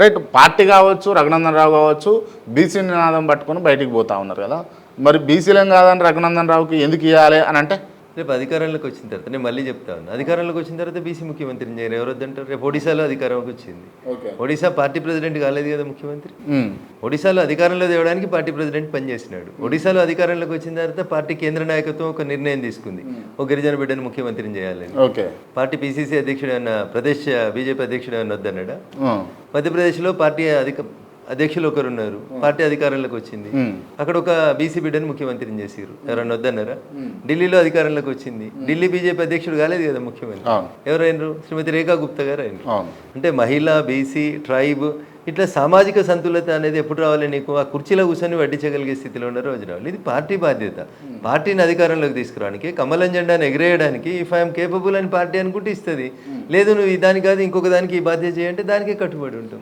Right party కావచ్చు రఘునందన్ రావు కావచ్చు BC నినాదం పట్టుకొని బయటికి పోతా ఉన్నారు కదా. మరి బీసీలం కాదని రఘునందన్ రావుకి ఎందుకు ఇవ్వాలి అని అంటే? రేపు అధికారంలోకి వచ్చిన తర్వాత నేను మళ్ళీ చెప్తా ఉన్నా అధికారంలోకి వచ్చిన తర్వాత బీసీ ముఖ్యమంత్రిని ఎవరు వద్దంటారు? రేపు ఒడిశాలో అధికారంలోకి వచ్చింది. ఒడిశా పార్టీ ప్రెసిడెంట్ కాలేదు కదా ముఖ్యమంత్రి? ఒడిశాలో అధికారంలో తేవడానికి పార్టీ ప్రెసిడెంట్ పనిచేసినాడు. ఒడిశాలో అధికారంలోకి వచ్చిన తర్వాత పార్టీ కేంద్ర నాయకత్వం ఒక నిర్ణయం తీసుకుంది. ఒక గిరిజన బిడ్డను ముఖ్యమంత్రిని చేయాలని. పార్టీ పీసీసీ అధ్యక్షుడు అన్న ప్రదేశ్ బీజేపీ అధ్యక్షుడు అన్న వద్దన్నాడా. మధ్యప్రదేశ్లో పార్టీ అధిక అధ్యక్షులు ఒకరు ఉన్నారు పార్టీ అధికారంలోకి వచ్చింది. అక్కడ ఒక బీసీ బిడ్డను ముఖ్యమంత్రిని చేసిరు ఎవరన్నా వద్దన్నారా? ఢిల్లీలో అధికారంలోకి వచ్చింది. ఢిల్లీ బీజేపీ అధ్యక్షుడు కాలేదు కదా ముఖ్యమంత్రి. ఎవరైనరు? శ్రీమతి రేఖా గుప్తా గారు అయినరు. అంటే మహిళ బీసీ ట్రైబ్ ఇట్లా సామాజిక సంతులత అనేది ఎప్పుడు రావాలి నీకు? ఆ కుర్చీలో కూర్చొని వడ్డించగలిగే స్థితిలో ఉన్న రోజు రావాలి ఇది పార్టీ బాధ్యత. పార్టీని అధికారంలోకి తీసుకురావడానికి కమలం జెండాను ఎగిరేయడానికి ఇఫ్ ఐఎమ్ కేపబుల్ అని పార్టీ అనుకుంటే ఇస్తుంది. లేదు నువ్వు ఈ దానికి కాదు ఇంకొక దానికి ఈ బాధ్యత చేయంటే దానికే కట్టుబడి ఉంటాం